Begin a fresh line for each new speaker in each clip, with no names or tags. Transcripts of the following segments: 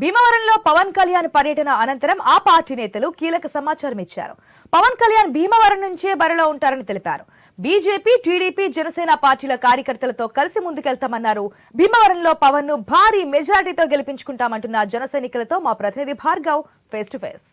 భీమవరంలో పవన్ కళ్యాణ్ పర్యటన అనంతరం ఆ పార్టీ నేతలు కీలక సమాచారం ఇచ్చారు. పవన్ కళ్యాణ్ భీమవరం నుంచే బరిలో ఉంటారని తెలిపారు. బీజేపీ టీడీపీ జనసేన పార్టీల కార్యకర్తలతో కలిసి ముందుకెళ్తామన్నారు. భీమవరంలో పవన్ను భారీ మెజారిటీతో గెలిపించుకుంటామంటున్న జనసైనికులతో మా ప్రతినిధి Bhargav face to face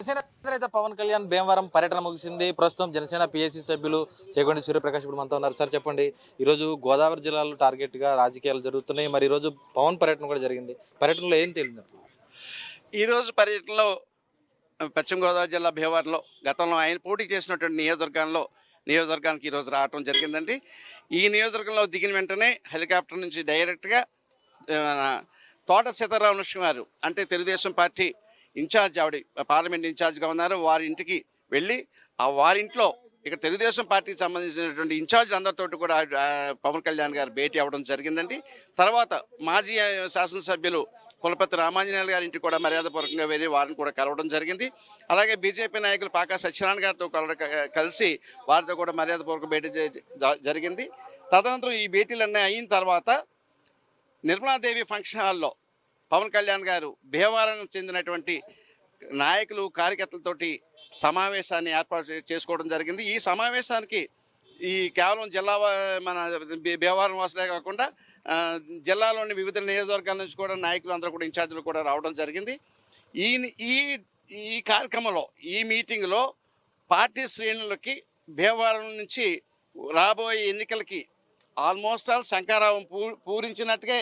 Janasena అధినేత పవన్ కళ్యాణ్ భీమవరం పర్యటన ముగిసింది. ప్రస్తుతం జనసేన పిఎస్సి సభ్యులు చేకొండి సూర్యప్రకాష్ ఇప్పుడు మనతో ఉన్నారు. సార్ చెప్పండి. ఈరోజు గోదావరి జిల్లాలో టార్గెట్గా రాజకీయాలు జరుగుతున్నాయి. మరి ఈరోజు పవన్ పర్యటన కూడా జరిగింది. పర్యటనలో ఏం తెలియదు
ఈరోజు పర్యటనలో పశ్చిమ గోదావరి జిల్లా భీమవరంలో గతంలో ఆయన పోటీ చేసినటువంటి నియోజకవర్గంలో నియోజకవర్గానికి ఈరోజు రావడం జరిగిందండి. ఈ నియోజకవర్గంలో దిగిన వెంటనే హెలికాప్టర్ నుంచి డైరెక్ట్గా తోట సీతారామకృష్ణ గారు అంటే తెలుగుదేశం పార్టీ ఇన్ఛార్జ్ ఆవిడ పార్లమెంట్ ఇన్ఛార్జ్గా ఉన్నారు. వారి ఇంటికి వెళ్ళి ఆ వారింట్లో ఇక తెలుగుదేశం పార్టీకి సంబంధించినటువంటి ఇన్ఛార్జ్ అందరితో కూడా పవన్ కళ్యాణ్ గారు భేటీ అవ్వడం జరిగిందండి. తర్వాత మాజీ శాసనసభ్యులు కులపతి రామాంజనేయులు గారి ఇంటికి కూడా మర్యాదపూర్వకంగా వెళ్ళి వారిని కూడా కలవడం జరిగింది. అలాగే బీజేపీ నాయకులు పాకా సత్యనారాయణ గారితో కల కలిసి వారితో కూడా మర్యాదపూర్వక భేటీ జరిగింది. తదనంతరం ఈ భేటీలన్నీ అయిన తర్వాత నిర్మలాదేవి ఫంక్షన్ హాల్లో పవన్ కళ్యాణ్ గారు భీమవరం చెందినటువంటి నాయకులు కార్యకర్తలతోటి సమావేశాన్ని ఏర్పాటు చే- చేసుకోవడం జరిగింది. ఈ సమావేశానికి ఈ కేవలం జిల్లా మన భీమవరం వాసులే కాకుండా జిల్లాలోని వివిధ నియోజకవర్గాల నుంచి కూడా నాయకులు అందరూ కూడా ఇన్ఛార్జీలు కూడా రావడం జరిగింది. ఈ ఈ ఈ కార్యక్రమంలో ఈ మీటింగ్లో పార్టీ శ్రేణులకి భీమవరం నుంచి రాబోయే ఎన్నికలకి ఆల్మోస్ట్ ఆల్ శంకారావం పూ పూరించినట్టుగా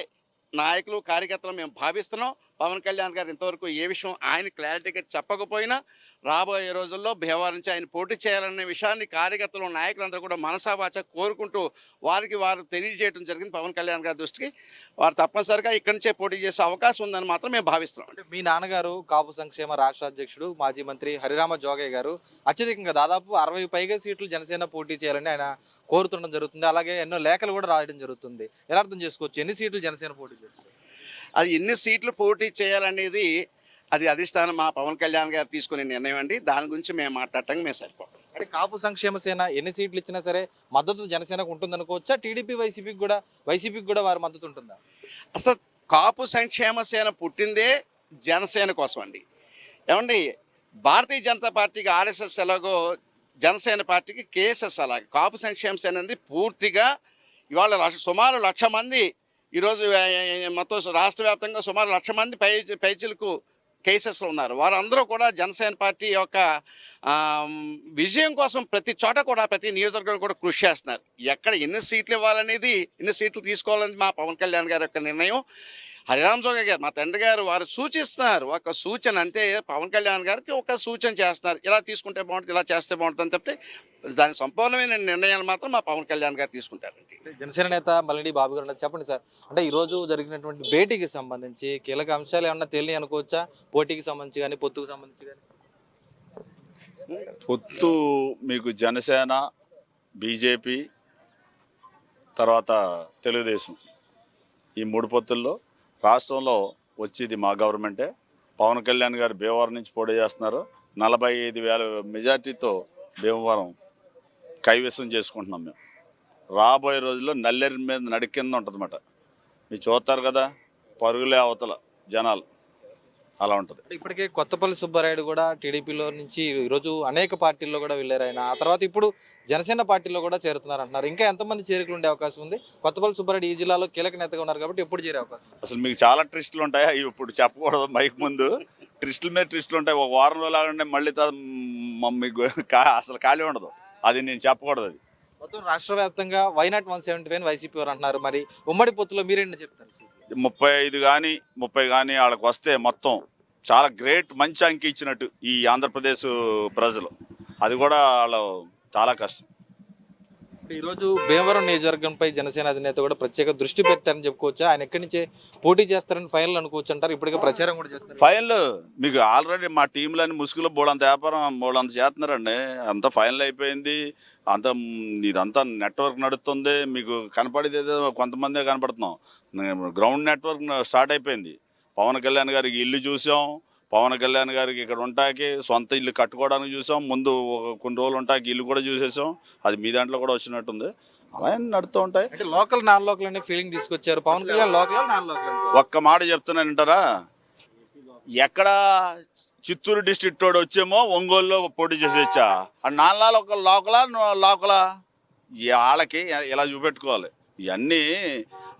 నాయకులు కార్యకర్తలు మేము భావిస్తున్నాం. పవన్ కళ్యాణ్ గారు ఇంతవరకు ఏ విషయం ఆయన క్లారిటీగా చెప్పకపోయినా రాబోయే రోజుల్లో భీమవరం నుంచి ఆయన పోటీ చేయాలనే విషయాన్ని కార్యకర్తలు నాయకులందరూ కూడా మనసావాచ కోరుకుంటూ వారికి వారు తెలియజేయడం జరిగింది పవన్ కళ్యాణ్ గారి దృష్టికి. వారు తప్పనిసరిగా ఇక్కడి నుంచే పోటీ చేసే అవకాశం ఉందని మాత్రం మేము భావిస్తున్నాం.
మీ నాన్నగారు కాపు సంక్షేమ రాష్ట్ర అధ్యక్షుడు మాజీ మంత్రి హరిరామ జోగయ్య గారు అత్యధికంగా దాదాపు అరవై పైగా సీట్లు జనసేన పోటీ చేయాలని ఆయన కోరుతుండడం జరుగుతుంది. అలాగే ఎన్నో లేఖలు కూడా రాయడం జరుగుతుంది. ఎలా అర్థం చేసుకోవచ్చు? ఎన్ని సీట్లు జనసేన పోటీ చేస్తుంది?
అది ఎన్ని సీట్లు పోటీ చేయాలనేది అది అధిష్టానం మా పవన్ కళ్యాణ్ గారు తీసుకునే నిర్ణయం అండి. దాని గురించి మేము మాట్లాడటానికి మేము సరిపోం.
అంటే కాపు సంక్షేమ సేన ఎన్ని సీట్లు ఇచ్చినా సరే మద్దతు జనసేనకు ఉంటుంది అనుకోవచ్చా టీడీపీ వైసీపీకి కూడా వైసీపీకి కూడా వారి మద్దతు ఉంటుందా?
అసలు కాపు సంక్షేమ సేన పుట్టిందే జనసేన కోసం అండి. ఏమండి భారతీయ జనతా పార్టీకి ఆర్ఎస్ఎస్ ఎలాగో జనసేన పార్టీకి కేఎస్ఎస్ అలాగే కాపు సంక్షేమ సేన అనేది పూర్తిగా ఇవాళ సుమారు లక్ష మంది ఈరోజు మొత్తం రాష్ట్ర వ్యాప్తంగా సుమారు లక్ష మంది పై పైచిలకు కేసెస్లో ఉన్నారు. వారందరూ కూడా జనసేన పార్టీ యొక్క విజయం కోసం ప్రతి చోట కూడా ప్రతి నియోజకవర్గం కూడా కృషి చేస్తున్నారు. ఎక్కడ ఎన్ని సీట్లు ఇవ్వాలనేది ఎన్ని సీట్లు తీసుకోవాలని మా పవన్ కళ్యాణ్ గారి యొక్క నిర్ణయం. హరిరామ్ జోగ గారు మా తండ్రి గారు వారు సూచిస్తున్నారు. ఒక సూచన అంతే పవన్ కళ్యాణ్ గారికి ఒక సూచన చేస్తున్నారు. ఇలా తీసుకుంటే బాగుంటుంది ఇలా చేస్తే బాగుంటుంది అని చెప్తే దాని సంపూర్ణమైన నిర్ణయాలు మాత్రం మా పవన్ కళ్యాణ్ గారు తీసుకుంటారండి.
జనసేన నేత మల్లిడి బాబు గారు. చెప్పండి సార్. అంటే ఈ రోజు జరిగినటువంటి భేటీకి సంబంధించి కీలక అంశాలు ఏమన్నా తెలియ అనుకోవచ్చా? పోటీకి సంబంధించి కానీ పొత్తుకు సంబంధించి కానీ
పొత్తు మీకు జనసేన బీజేపీ తర్వాత తెలుగుదేశం ఈ మూడు పొత్తుల్లో రాష్ట్రంలో వచ్చేది మా గవర్నమెంటే. పవన్ కళ్యాణ్ గారు భీమవరం నుంచి పోటీ చేస్తున్నారు. నలభై ఐదు వేల మెజార్టీతో భీమవరం కైవసం చేసుకుంటున్నాం మేము. రాబోయే రోజుల్లో నల్లేరు మీద నడి కింద ఉంటుందన్నమాట. మీరు చూస్తారు కదా పరుగులే అవతల జనాలు. అలా ఉంటుంది.
ఇప్పటికే కొత్తపల్లి సుబ్బారాయుడు కూడా టీడీపీలో నుంచి ఈరోజు అనేక పార్టీల్లో కూడా వెళ్ళారు ఆయన. ఆ తర్వాత ఇప్పుడు జనసేన పార్టీలో కూడా చేరుతున్నారు అంటున్నారు. ఇంకా ఎంతమంది చేరికలు ఉండే అవకాశం ఉంది? కొత్తపల్లి సుబ్బారెడ్డి ఈ జిల్లాలో కీలక నేతగా ఉన్నారు కాబట్టి ఎప్పుడు చేరే అవకాశం?
అసలు మీకు చాలా ట్రిస్టులు ఉంటాయి? ఇప్పుడు చెప్పకూడదు మైక్ ముందు. ట్రిస్టుల మీద ట్రిస్టులు ఉంటాయి. ఒక వారం రోజులు ఆగండి మళ్ళీ త- మ- మీకు కా- అసలు ఖాళీ ఉండదు. అది నేను చెప్పకూడదు అది.
మొత్తం రాష్ట్ర వ్యాప్తంగా why not one seventy five YCP వారు అంటున్నారు. మరి ఉమ్మడి పొత్తులో మీరేంటి చెప్తారు?
ముప్పై ఐదు కానీ ముప్పై కానీ వాళ్ళకి వస్తే మొత్తం చాలా గ్రేట్ మంచి అంకి ఇచ్చినట్టు ఈ ఆంధ్రప్రదేశ్ ప్రజలు. అది కూడా వాళ్ళు చాలా కష్టం.
ఈరోజు భీమవరం నియోజకవర్గంపై జనసేన అధినేత కూడా ప్రత్యేక దృష్టి పెట్టారని చెప్పుకోవచ్చా? ఆయన ఎక్కడి నుంచే పోటీ చేస్తారని ఫైనల్ అనుకోవచ్చు అంటారు ఇప్పటికే ప్రచారం కూడా చేస్తారు
ఫైనల్ మీకు ఆల్రెడీ మా టీంలని ముసుగులో బోడంత వ్యాపారం బోడంత చేస్తున్నారండి. అంత ఫైనల్ అయిపోయింది. అంత ఇదంతా నెట్వర్క్ నడుస్తుంది. మీకు కనపడేది ఏదో కొంతమందే కనపడుతున్నాం. గ్రౌండ్ నెట్వర్క్ స్టార్ట్ అయిపోయింది. పవన్ కళ్యాణ్ గారికి ఇల్లు చూసాం. పవన్ కళ్యాణ్ గారికి ఇక్కడ ఉంటాకి సొంత ఇల్లు కట్టుకోవడానికి చూసాం. ముందు ఒక కొన్ని రోజులు ఉంటాకి ఇల్లు కూడా చూసేసాం. అది మీ దాంట్లో కూడా వచ్చినట్టుంది. అలా నడుతూ ఉంటాయి.
అంటే లోకల్ నాన్ లోకల్ అనే ఫీలింగ్ తీసుకొచ్చారు. Pawan Kalyan local non local
ఒక్క మాట చెప్తున్నాను వింటారా? ఎక్కడ చిత్తూరు డిస్ట్రిక్ట్ వాడు వచ్చేమో ఒంగోలులో పోటీ చేసి వచ్చా. ఆ నాలుగు ఒక లోకలా లోకలా? ఈ వాళ్ళకి ఇలా చూపెట్టుకోవాలి? ఇవన్నీ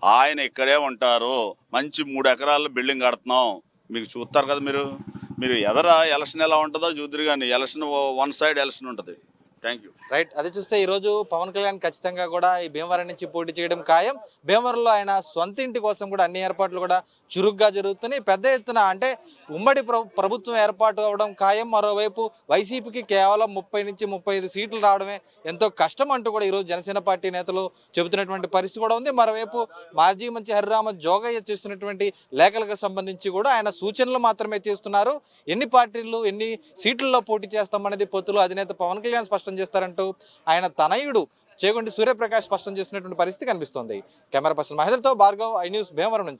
ఆయన ఇక్కడే ఉంటారు. మంచి మూడు ఎకరాల్లో బిల్డింగ్ కడుతున్నాం. మీకు చూస్తారు కదా మీరు. మీరు ఎదర ఎలక్షన్ ఎలా ఉంటుందో చూద్దరు కానీ ఎలక్షన్ వన్ సైడ్ ఎలక్షన్ ఉంటుంది. Thank you.
రైట్ అది చూస్తే ఈరోజు పవన్ కళ్యాణ్ ఖచ్చితంగా కూడా ఈ భీమవరం నుంచి పోటీ చేయడం ఖాయం. భీమవరంలో ఆయన సొంత ఇంటి కోసం కూడా అన్ని ఏర్పాట్లు కూడా చురుగ్గా జరుగుతున్నాయి. పెద్ద ఎత్తున అంటే ఉమ్మడి ప్రభుత్వం ఏర్పాటు అవడం ఖాయం. మరోవైపు వైసీపీకి కేవలం ముప్పై నుంచి ముప్పై ఐదు సీట్లు రావడమే ఎంతో కష్టం అంటూ కూడా ఈరోజు జనసేన పార్టీ నేతలు చెబుతున్నటువంటి పరిస్థితి కూడా ఉంది. మరోవైపు మాజీ మంత్రి హరిరామ జోగయ్య చేస్తున్నటువంటి లేఖలకు సంబంధించి కూడా ఆయన సూచనలు మాత్రమే చేస్తున్నారు ఎన్ని పార్టీలు ఎన్ని సీట్లలో పోటీ చేస్తామనేది పొత్తులు అధినేత పవన్ కళ్యాణ్ స్పష్టం స్పష్టం చేస్తారంటూ ఆయన తనయుడు చేగొండి సూర్యప్రకాష్ స్పష్టం చేసినటువంటి పరిస్థితి కనిపిస్తోంది. కెమెరా పర్సన్ మహేంద్రతో భార్గవ్ ఐ న్యూస్ భీమవరం నుంచి.